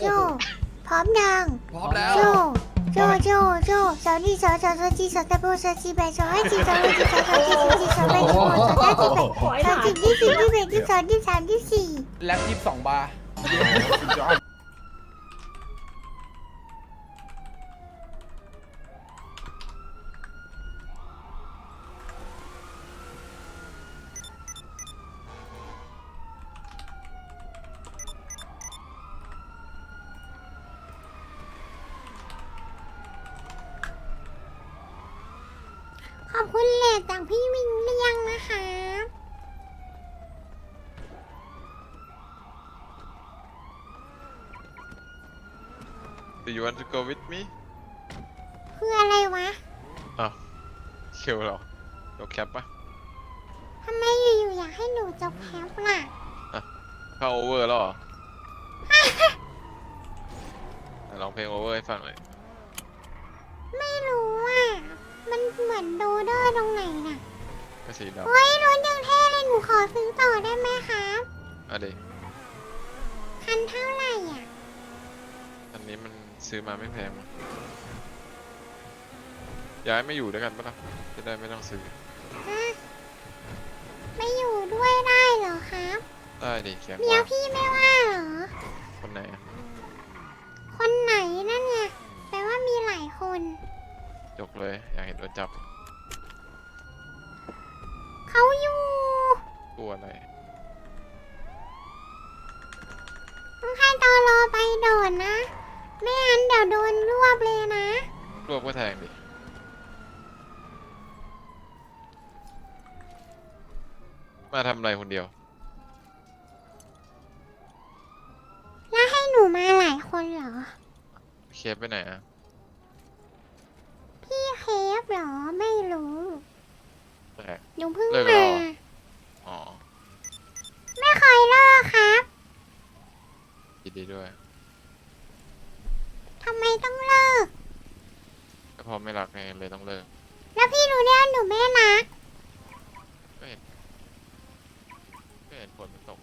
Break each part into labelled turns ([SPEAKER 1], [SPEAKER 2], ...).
[SPEAKER 1] โจ พร้อมยัง
[SPEAKER 2] พร้อมแล้ว
[SPEAKER 1] โจ โจ โจ โจสาวนี่สาวสาวสาวจีสาวตะโบสาวจีแบสาวให้จีสาวให้จีสาวสาวจีสาวจีสาวแบสาวสาวจีแบสาวจีที่สี่ที่แบที่สองที่สามที่สี่
[SPEAKER 2] แล็บยี่สิบสองบาร์
[SPEAKER 1] ขอบคุณเลดจากพี่วิงเลียงนะคะ
[SPEAKER 3] Do you want to go with me
[SPEAKER 1] คืออะไรวะ
[SPEAKER 3] อ้าวเชียวเหรอโดแคปปะ
[SPEAKER 1] ทำไมอยู่ๆอยากให้หนูจบแคปล่ะ
[SPEAKER 3] เข้าโอเวอร์แล้วเหรอไหนร้องเพลงโอเวอร์ให้ฟังหน่อย
[SPEAKER 1] ไม่รู้อะ มันเหมือนโดเดอร์ตรงไหนน่ะ
[SPEAKER 3] ก็สีดำ
[SPEAKER 1] เฮ้ยรถยังเท่เลยหนูขอซื้อต่อได้ไหมครับ
[SPEAKER 3] อะเด็ก
[SPEAKER 1] คันเท่าไหร่อะ
[SPEAKER 3] อันนี้มัน ซื้อมาไม่แพงมั้งย้ายไม่อยู่ด้วยกันปะล่ะจะได้ไม่ต้องซื้อ
[SPEAKER 1] ฮะไม่อยู่ด้วยได้เหรอครับ
[SPEAKER 3] ได้ดิแกง
[SPEAKER 1] เมีย
[SPEAKER 3] ว่า
[SPEAKER 1] พี่ไม่ว่าเหรอ
[SPEAKER 3] คนไหนอะ
[SPEAKER 1] คนไหนนั่นไงแปลว่ามีหลายคน
[SPEAKER 3] จกเลย อยากเห็นโดนจับ
[SPEAKER 1] เขาอยู่
[SPEAKER 3] กลัวอะไร
[SPEAKER 1] ต้องให้ตอรอไปโดนนะ ไม่งั้นเดี๋ยวโดนรวบเลยนะ
[SPEAKER 3] รวบก็แทงดิ มาทำอะไรคนเดียว
[SPEAKER 1] แล้วให้หนูมาหลายคนเหรอ
[SPEAKER 3] เคฟไปไหนอะ
[SPEAKER 1] พี่เคฟเหรอไม่รู้
[SPEAKER 3] แปลก
[SPEAKER 1] หนูเพิ่ง
[SPEAKER 3] เลิกแล้
[SPEAKER 1] มาว
[SPEAKER 3] เหรอ อ๋อ
[SPEAKER 1] ไม่เคยเลิกครับ
[SPEAKER 3] ยินดีด้วย
[SPEAKER 1] ทำไมต้องเลิก
[SPEAKER 3] ก็เพราะไม่รักไงเลยต้องเลิก
[SPEAKER 1] แล้วพี่รู้ได้ว่าหนูไม่รัก
[SPEAKER 3] ก็เห็นก็เห็นฝนมันตก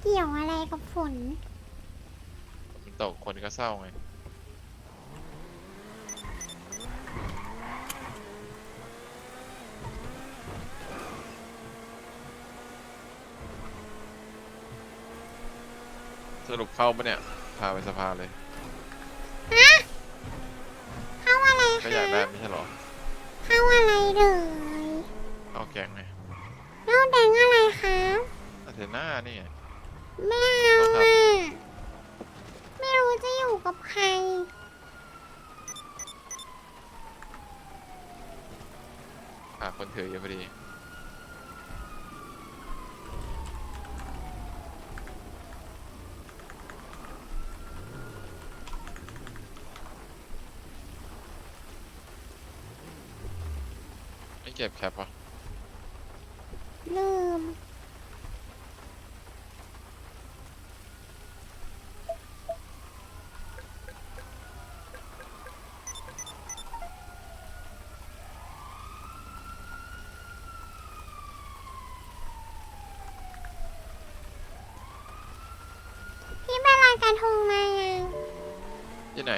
[SPEAKER 1] เกี่ยวอะไรกับฝน
[SPEAKER 3] ฝนมันตกคนก็เศร้าไง สรุปเข้าปะเนี่ย พาไปสภาเลย
[SPEAKER 1] ฮะเข้าอะไร
[SPEAKER 3] ก็
[SPEAKER 1] คะ
[SPEAKER 3] อยากได้ไม่ใช่เหรอ
[SPEAKER 1] เข้าอะไรเลย
[SPEAKER 3] เอาแกงไง
[SPEAKER 1] เล่าแดงอะไรคะ
[SPEAKER 3] อาเทน่านี่ไง
[SPEAKER 1] ไม่เอาอะไม่รู้จะอยู่กับใคร
[SPEAKER 3] หาคนถืออยู่พอดี ไม่เก็บแคปวะ
[SPEAKER 1] ลืม พี่ไปลอยกระทงมายัง
[SPEAKER 3] ที่ไหน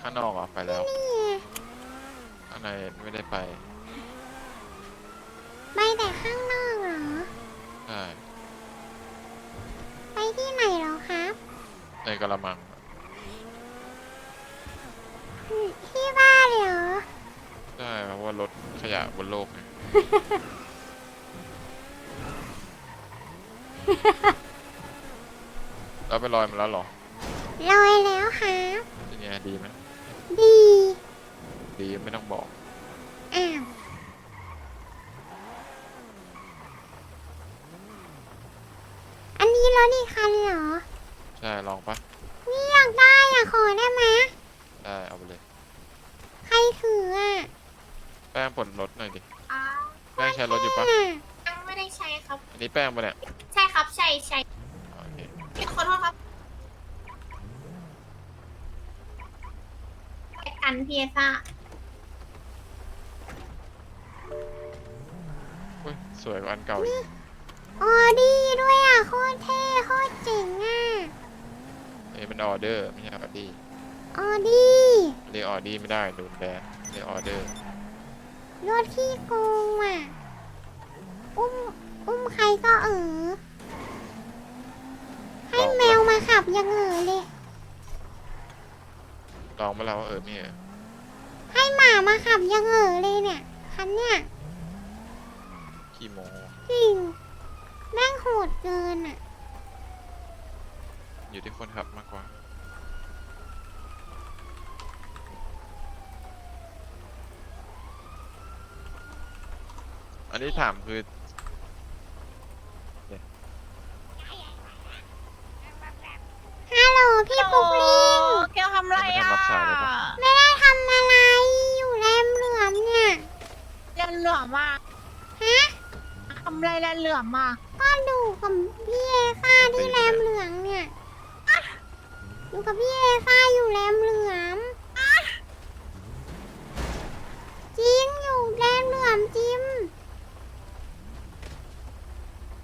[SPEAKER 3] ข้างนอกเหรอะไปแล้ว
[SPEAKER 1] นี่ไง
[SPEAKER 3] ข้างในไม่ได้ไป
[SPEAKER 1] ไปแต่ข้างนอกเหรอ
[SPEAKER 3] ใช่
[SPEAKER 1] ไปที่ไหนเหรอครับ
[SPEAKER 3] ในกระมัง
[SPEAKER 1] ที่บ้านเหรอ
[SPEAKER 3] ใช่เพราะว่ารถขยะบนโลกไงเราไปลอยมาแล้วเหรอ
[SPEAKER 1] ลอยแล้วครับ
[SPEAKER 3] เป็นไงดีไหม
[SPEAKER 1] ดี
[SPEAKER 3] ดีไม่ต้องบอก
[SPEAKER 1] อ้าวอันนี้รถอีกคันเหรอ
[SPEAKER 3] ใช่ลองปะ
[SPEAKER 1] นี่อยากได้อยากขอได้ไหม
[SPEAKER 3] ได้เอาไปเลย
[SPEAKER 1] ใครถืออะ
[SPEAKER 3] แป้งปลดรถหน่อยดิ
[SPEAKER 4] อ้าว
[SPEAKER 3] แป้งใช้รถอยู่ปะ
[SPEAKER 1] อะ
[SPEAKER 4] ยังไม่ได้ใช้ครับ
[SPEAKER 3] อันนี้แป้งปะเนี่ย
[SPEAKER 4] ใช่ครับใช่ใช่
[SPEAKER 3] โอเค
[SPEAKER 4] ขอโทษครับไปกันพีเอซ่า
[SPEAKER 3] อุ้ยสวยกว่าอันเก่าอีก
[SPEAKER 1] ออดี้ด้วยอะโคตรเท่โคตรเจ๋งอะ
[SPEAKER 3] เอ้ยมันออเดอร์ไม่ใช่ออดี้
[SPEAKER 1] ออดี้
[SPEAKER 3] เรียกออดี้ไม่ได้โดนแบนเรียกออเดอร์
[SPEAKER 1] รถขี้โกงอะ อุ้ม อุ้มใครก็เออ ให้แมวมาขับยังเออเลย
[SPEAKER 3] ลองมาแล้วว่าเออไม่เออ
[SPEAKER 1] ให้หมามาขับยังเออเลยเนี่ย คันเนี่ย
[SPEAKER 3] ขี้โม
[SPEAKER 1] จริง แม่งโหดเกินอะ
[SPEAKER 3] อยู่ที่คนขับมากกว่า อันนี้ถามคือ
[SPEAKER 1] ฮัลโหลพี่ปุ๊กลิง
[SPEAKER 2] แกทำอะไร
[SPEAKER 3] ยังไม่ทัน
[SPEAKER 2] อะ
[SPEAKER 3] รับสายเลยปะ
[SPEAKER 1] ไม่ได้ทำอะไร อยู่แรมเหลือมเนี่ย
[SPEAKER 2] แลนเหลือมอะ
[SPEAKER 1] ฮะ
[SPEAKER 2] ทำอะไรแลนเหลือมอะ
[SPEAKER 1] ก็ดูกับพี่เอซ่าที่แรมเหลืองเนี่ย อยู่กับพี่เอซ่าอยู่แรมเหลือมจริงอยู่แรมเหลือมจริง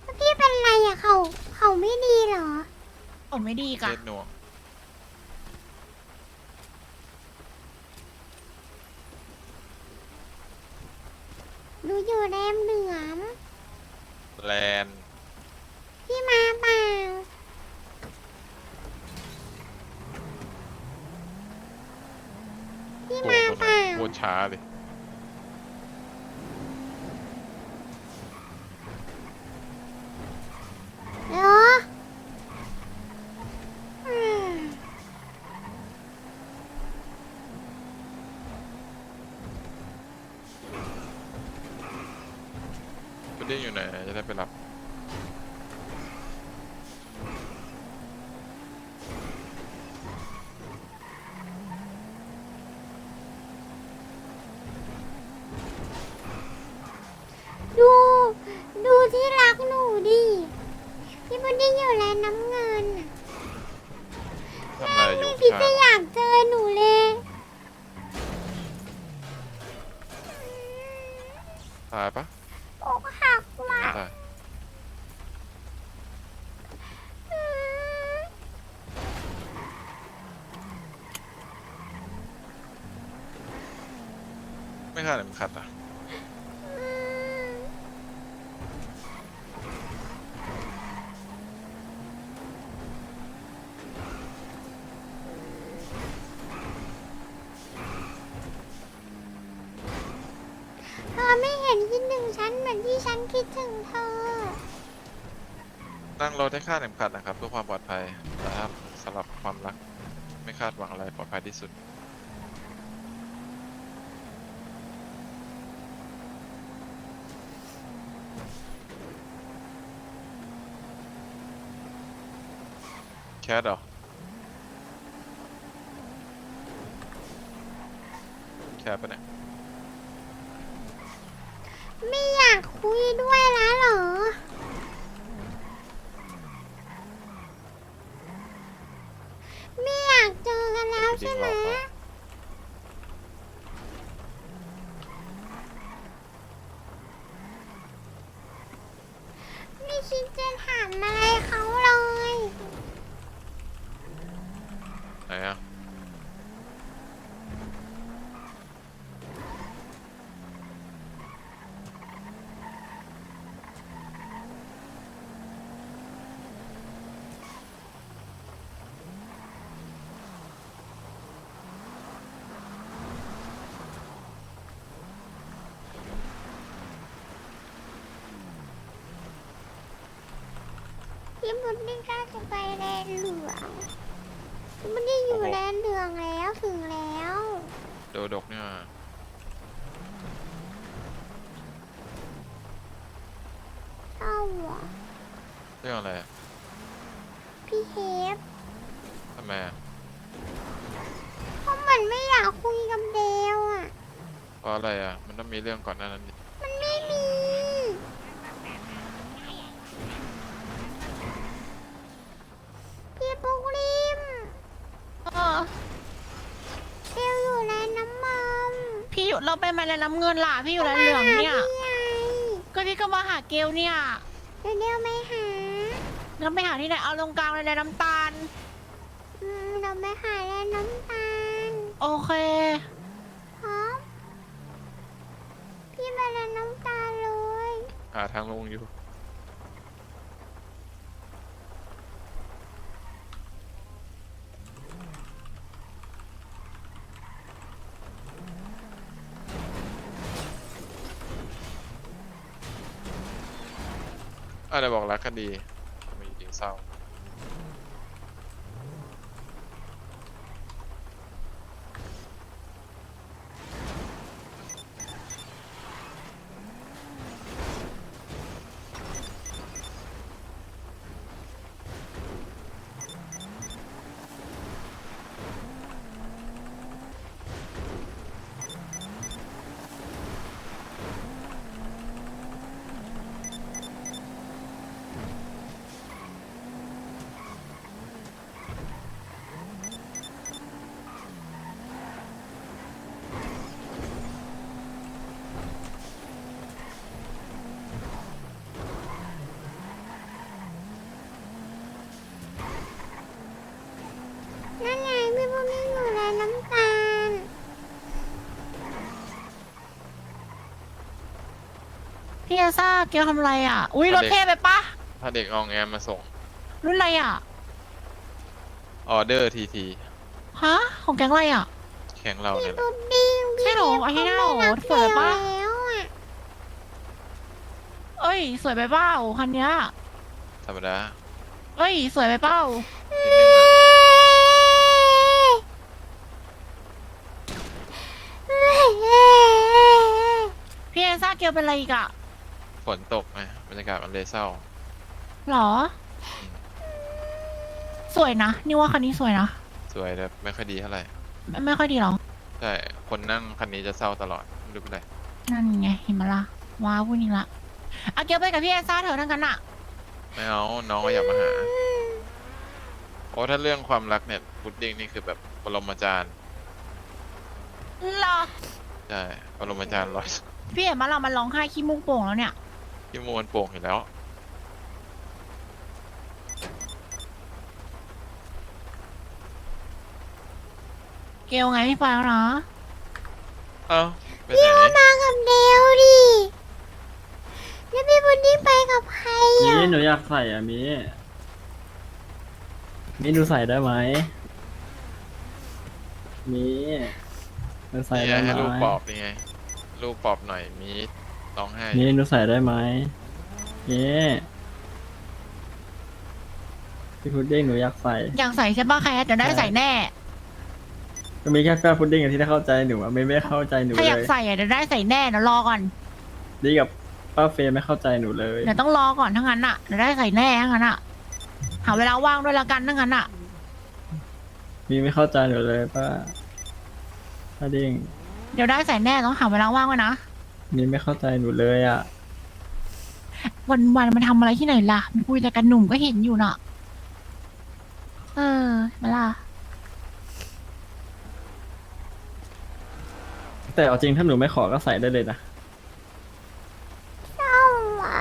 [SPEAKER 1] แล้วพี่เป็นไรอะเขาเขาไม่ดีเหรอ
[SPEAKER 2] ผมไม่ดี
[SPEAKER 3] เค
[SPEAKER 2] กะ
[SPEAKER 3] สหน่วง
[SPEAKER 1] หนูอยู่แรมเหลือม
[SPEAKER 3] แลนด์
[SPEAKER 1] พี่มาเปล่าพี่
[SPEAKER 3] โอ้
[SPEAKER 1] มา
[SPEAKER 3] โห
[SPEAKER 1] เปล่า
[SPEAKER 3] โค ตรช้าเลย lên 50 นั่
[SPEAKER 1] ง
[SPEAKER 3] ร
[SPEAKER 1] ถ
[SPEAKER 3] ให้คาดเข็มขัดนะครับเพื่อความปลอดภัยแต่ถ้าสำหรับความรักไม่คาดหวังอะไรปลอดภัยที่สุด แคทเหรอแคทปะเนี่ย
[SPEAKER 1] ไม่อยากคุยด้วยแล้วเหรอ ไม่อยากเจอกัน แล้วใช่ไหมไม่คิดจะถามอะไรเขาเลย
[SPEAKER 3] ไหนอะ
[SPEAKER 1] พี่บุญนี่ก็จะไปแลนเหลืองพี่บุญนี่อยู่แลนเหลืองแล้วถึงแล้ว
[SPEAKER 3] โดดกเนี่ย
[SPEAKER 1] เศร้าอะ
[SPEAKER 3] เรื่องอะไรอะ
[SPEAKER 1] พี่เฮฟ
[SPEAKER 3] ทำไมอะ
[SPEAKER 1] เพราะมันไม่อยากคุยกับเดวอะ
[SPEAKER 3] เพราะอะไรอะ มันต้องมีเรื่องก่อนหน้านั้นดิ
[SPEAKER 1] มันไม่มี พี่ปุกลิม
[SPEAKER 2] เออ
[SPEAKER 1] เดวอยู่แลนน้ำมัน
[SPEAKER 2] พี่อยู่เราไปมา แลนน้ำเงินล่ะพี่อยู่แลนเหลืองเนี่ย
[SPEAKER 1] ไง
[SPEAKER 2] ก็พี่ก็มาหาเกลเนี่ย
[SPEAKER 1] เดดี๋ยวเดี๋ยวไม่หา
[SPEAKER 2] แล้วไปหาที่ไหนเอาตรงกลางเลยเลยน้ำตาล
[SPEAKER 1] อืมเราไม่หาแล้วน้ำตาล
[SPEAKER 2] โอเค
[SPEAKER 1] พร้อมพี่มาแล้วน้ำตาลเลย
[SPEAKER 3] หาทางลงอยู่ อะไรบอกรักกันดีมีดีเศร้า
[SPEAKER 1] นไงพี่พวกนี้อยู่แล้วน้ำตาล
[SPEAKER 2] พี่เอซ่าเกียวทำอะไรอะ อุ้ยรถ
[SPEAKER 3] อะไร
[SPEAKER 2] เท่ไปปะ
[SPEAKER 3] ถ้าเด็กเอองแงมาส่ง
[SPEAKER 2] รุ่นอะไรอะ
[SPEAKER 3] ออเดอร์ทีที
[SPEAKER 2] ฮะ ของแก๊งอะไรอะ
[SPEAKER 3] แข่งเราเนี่ยแหละ
[SPEAKER 1] ปุ๊บดิ้ง
[SPEAKER 2] ใช่เหรออาทิตย์หน้าเหรอ
[SPEAKER 1] ไม่รัก
[SPEAKER 2] สวยปะ
[SPEAKER 1] แล้วอะ
[SPEAKER 2] เอ้ย สวยไปเปล่าคันเนี้ย
[SPEAKER 3] ธรรมดา
[SPEAKER 2] เอ้ย สวยไปเปล่า
[SPEAKER 3] นิดนึงอะ
[SPEAKER 2] พี่เอซ่าเกี ยวเป็นอะไรอีกอะ
[SPEAKER 3] ฝนตกไงบรรยากาศมันเลยเศร้า
[SPEAKER 2] หรอ สวยนะ นี่ว่าคันนี้สวยนะ
[SPEAKER 3] สวยแต่ไม่ค่อยดีเท่าไหร่
[SPEAKER 2] ไม่ไม่ค่อยดีหรอ
[SPEAKER 3] ใช่ คนนั่งคันนี้จะเศร้าตลอดไม่รู้เป็นไร
[SPEAKER 2] นั่นไงเห็นมาละว้าวพูดอีกละเอาเกียวไปกับพี่เอซ่าเถอะทั้งกันอะ
[SPEAKER 3] ไม่เอาน้องก็อยากมาหาโอ้ถ้าเรื่องความรักเนี่ยพุดดิ้งนี่คือแบบปรมาจารย์
[SPEAKER 2] หรอ
[SPEAKER 3] ใช่ปรมาจารย์ร้อย
[SPEAKER 2] พี่เห็นมาเรามันร้องไห้ขี้มูกโป่งแล้วเนี่ย
[SPEAKER 3] ที่มวนโป่งอยู่แล้ว
[SPEAKER 2] เกลไงพี่ไปแล้วนะ
[SPEAKER 3] เอ้าไปไหน
[SPEAKER 1] มากับเดวดิ แล้วพี่พุดดิ้งไปกับใคร
[SPEAKER 5] มี
[SPEAKER 1] อะ
[SPEAKER 5] หนูอยากใส่อะมีมีหนูใส่ได้ไหมมีหนูใส่
[SPEAKER 3] นี่
[SPEAKER 5] ได้
[SPEAKER 3] ไง
[SPEAKER 5] ไหม
[SPEAKER 3] ให้ลูกปอบนี่ไง ลูกปอบหน่อยมีร้องไห้
[SPEAKER 5] มีหนูใส่ได้ไหมมีพี่พุดดิ้งหนูอยากใส่
[SPEAKER 2] อยากใส่ใช่ป่ะใครเดี๋ยวได้ใส่แน่
[SPEAKER 5] ก็มีแค่แป้พุดดิ้งอะที่ได้เข้าใจหนูอะไม่ไม่เข้าใจหนู
[SPEAKER 2] ถ้า
[SPEAKER 5] เล
[SPEAKER 2] อยาก
[SPEAKER 5] ย
[SPEAKER 2] ใส่อะเดี๋ยวได้ใส่แน่เดี๋ยวรอก่อน
[SPEAKER 5] ดีกับป้าเฟยไม่เข้าใจหนูเลย
[SPEAKER 2] เดี๋ยวต้องรอก่อนทั้งนั้นอะเดี๋ยวได้ใส่แน่ทั้งนั้นอะหาเวลาว่างด้วยละกันทั้งนั้นอะ
[SPEAKER 5] มีไม่เข้าใจหนูเลยป้าป้าดิ้ง
[SPEAKER 2] เดี๋ยวได้ใส่แน่ต้องหาเวลาว่างไว้นะ
[SPEAKER 5] มีไม่เข้าใจหนูเลยอะ
[SPEAKER 2] วันวันๆมันทำอะไรที่ไหนล่ะ มันคุยแต่กันหนุ่มก็เห็นอยู่น่ะ เออมาล่ะ
[SPEAKER 5] แต่เอาจริงถ้าหนูไม่ขอก็ใส่ได้เลยนะ
[SPEAKER 1] เศร้าอะ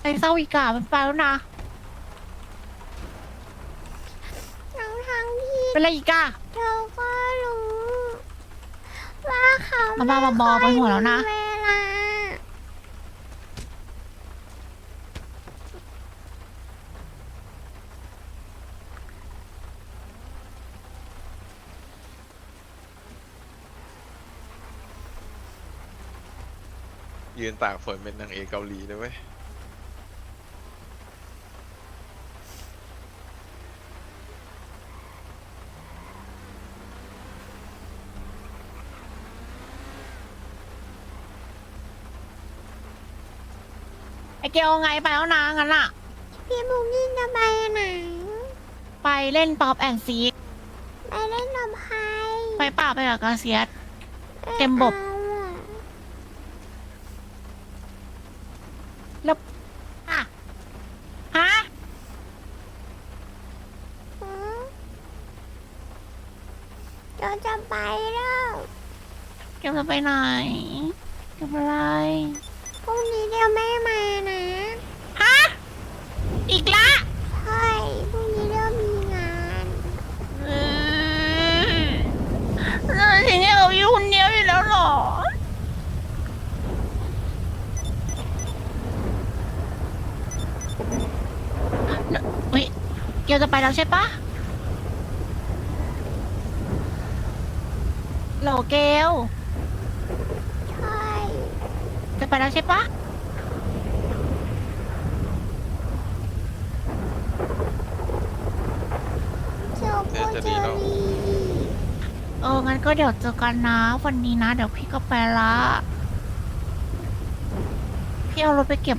[SPEAKER 2] ไอ้ เศร้าอีกอะมันไปแล้วนะ
[SPEAKER 1] ทั้งทั้งๆที่
[SPEAKER 2] เป็นอะไรอีกอะ
[SPEAKER 1] เธอก็รู้ ว่าเขา
[SPEAKER 2] มาบ้ามาบอไปหัวแล้วนะ
[SPEAKER 1] เวลา
[SPEAKER 3] ยืนตากฝนเป็นนางเอกเกาหลีเลยเว้ย
[SPEAKER 2] ไอเกลไงไปแล้วนางั้นอะ
[SPEAKER 1] พี่บุกกี้จะไปไหน
[SPEAKER 2] ไปเล่นป๊อปแอนซี
[SPEAKER 1] ไปเล่นกับใคร
[SPEAKER 2] ไปป่าไปกับกาเซียส เต็มบบ
[SPEAKER 1] แล้วอะ
[SPEAKER 2] ฮะฮะ
[SPEAKER 1] เราจะไปแล้ว
[SPEAKER 2] เกลจะไปไหนเกลอะไร
[SPEAKER 1] พรุ่งนี้เดี๋ยวแม่มา เก
[SPEAKER 2] ลจะไปแล้วใช่ปะโหลเกล
[SPEAKER 1] ใช่
[SPEAKER 2] จะไปแล้วใช่ปะ
[SPEAKER 1] เจ้าพ่อเจอรี่
[SPEAKER 2] เอองั้นก็เดี๋ยวเจอกันนะวันนี้นะ เดี๋ยวพี่ก็ไปละพี่เอารถไปเก็บ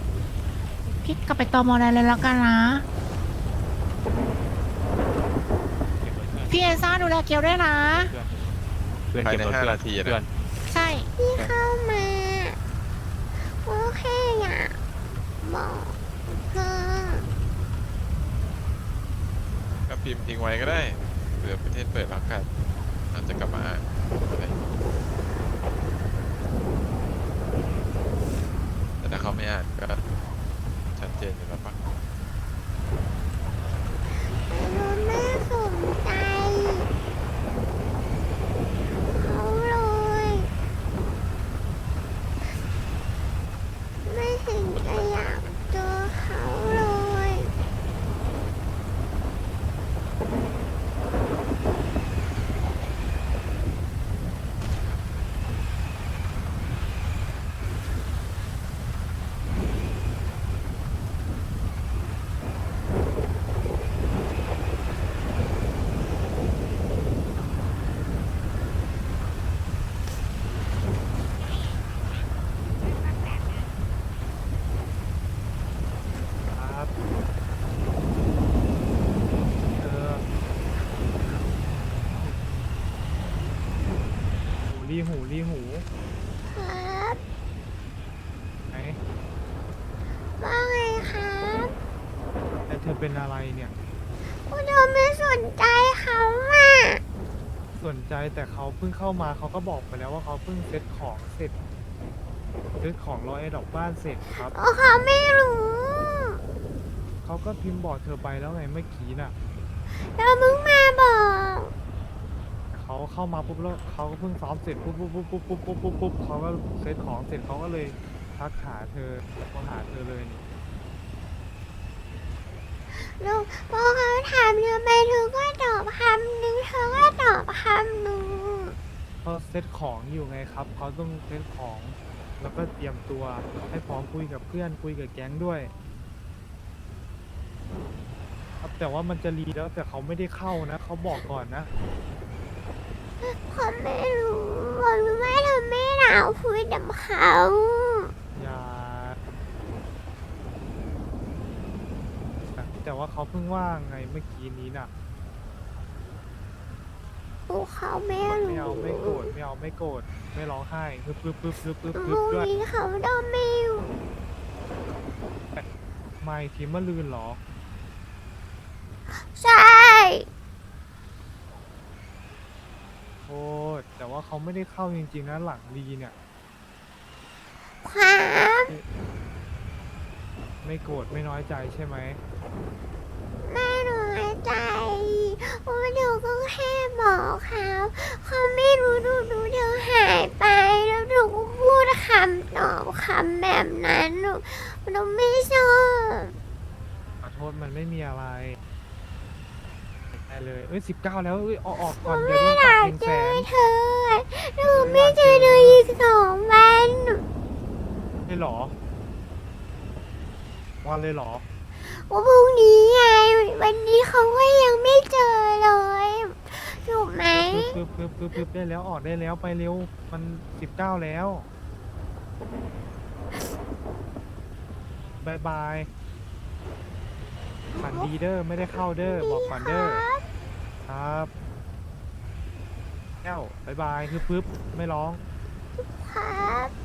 [SPEAKER 2] พี่กลับไปตอมอได้เลยแล้วกันนะ พี่เอซ่าดูแลเกียวด้วยนะ
[SPEAKER 6] เพื่อน
[SPEAKER 3] ภาย
[SPEAKER 6] เก็บ
[SPEAKER 3] ใน
[SPEAKER 6] รถ
[SPEAKER 3] ห้า
[SPEAKER 6] เพื่อน
[SPEAKER 3] นาที
[SPEAKER 6] เพื่อ
[SPEAKER 3] นะ
[SPEAKER 6] น
[SPEAKER 2] ใช่
[SPEAKER 1] ที่เข้ามา โอเคอยากบอกเธอ
[SPEAKER 3] ก็พิมพ์ทิ้งไว้ก็ได้เผื่อประเทศเปิดรับกันเราจะกลับมาอ่านอะไรแต่ถ้าเขาไม่อ่านก็ชัดเจนอยู่แล้วปะ
[SPEAKER 1] แต่เราไม่สนใจเขาเลย ไม่เห็นจะอยากเจอเขาเลย
[SPEAKER 7] ครับเออหู รีหูรีหู
[SPEAKER 1] ครับ
[SPEAKER 7] ไหน
[SPEAKER 1] ว่าไงครับ
[SPEAKER 7] แต่เธอเป็นอะไรเนี่ย
[SPEAKER 1] คุณเธอไม่สนใจเขาอะ
[SPEAKER 7] สนใจแต่เขาเพิ่งเข้ามาเขาก็บอกไปแล้วว่าเขาเพิ่งเซ็ตของเสร็จเซ็ตของรอไอ้ดอกบ้านเสร็จครับ
[SPEAKER 1] เพราะเขาไม่รู้
[SPEAKER 7] เขาก็พิมพ์บอกเธอไปแล้วไงเมื่อกี้น่ะ
[SPEAKER 1] เราเพิ่งมาบอก
[SPEAKER 7] เขาเข้ามาปุ๊บแล้วเขาก็เพิ่งซ้อมเสร็จปุ๊บปุ๊บปุ๊บปุ๊บปุ๊บปุ๊บปุ๊บปุ๊บเขาก็เซ็ตของเสร็จเขาก็เลยทักหาเธอเขาหาเธอเลยนี่
[SPEAKER 1] ลูกพอเขาถามเธอไปเธอก็ตอบคำหนึ่งเธอก็ตอบคำหนึ่ง
[SPEAKER 7] เขาเซ็ตของอยู่ไงครับเขาต้องเซ็ตของ แล้วก็เตรียมตัวให้พร้อมคุยกับเพื่อนคุยกับแก๊งด้วยครับแต่ว่ามันจะรีแล้วแต่เขาไม่ได้เข้านะเขาบอกก่อนนะ
[SPEAKER 1] เขาไม่รู้บอกรู้ว่าเธอไม่หนาวคุยกับเขา
[SPEAKER 7] อย่าแต่ว่าเขาเพิ่งว่างไงเมื่อกี้นี้น่ะ
[SPEAKER 1] โอ้เขาไม่รู้
[SPEAKER 7] ไม่เอาไม่โกรธไม่เอาไม่โกรธไม่ร้องไห้ปึ๊บปึ๊บปึ๊บปึ๊บปึ๊บ
[SPEAKER 1] พ
[SPEAKER 7] ปึ๊บ
[SPEAKER 1] รุ่ง
[SPEAKER 7] ด้วย
[SPEAKER 1] นี้เขาต้องไม่อยู่
[SPEAKER 7] ไม่ทีมมะลืนเหรอ
[SPEAKER 1] ใช่
[SPEAKER 7] โอ้แต่ว่าเขาไม่ได้เข้าจริงๆนะหลังรีเนี่ย
[SPEAKER 1] ความ
[SPEAKER 7] ไม่โกรธไม่น้อยใจใช่ไหม
[SPEAKER 1] ไม่น้อยใจโอ้เดี๋ยวก็แค่บอกเขาเขาไม่รู้ดูดูเดี๋ยวหายไปแล้วเดี๋ยวก็พูดคำตอบคำแบบนั้นหนูหนูไม่ชอบ
[SPEAKER 7] ขอโทษมันไม่มีอะไร ได้เลยเอ้ยสิบเก้าแล้วเอ้ยออกออกก่อนเดี๋ยวโดน
[SPEAKER 1] อ
[SPEAKER 7] ตัด
[SPEAKER 1] ยาก
[SPEAKER 7] หนึ่ง
[SPEAKER 1] เจ
[SPEAKER 7] แส
[SPEAKER 1] อนเธอหนูไม่เจอเธออีกสองวัน
[SPEAKER 7] เลยเหรอ วันเลยเหรอ
[SPEAKER 1] ว่าพรุ่งนี้ไง วันนี้เขาก็ยังไม่เจอเลยถูกไหม
[SPEAKER 7] ปึ๊บปึ๊บปึ๊บปึ๊บได้แล้วออกได้แล้วไปเร็ว มันสิบเก้าแล้วบายบายฝันดีเด้อไม่ได้เข้าเด้อบอกก่อนเด้อ
[SPEAKER 1] ครับ
[SPEAKER 7] ครับแก้วบายบายคือปึ๊บไม่ร้อง
[SPEAKER 1] ครับ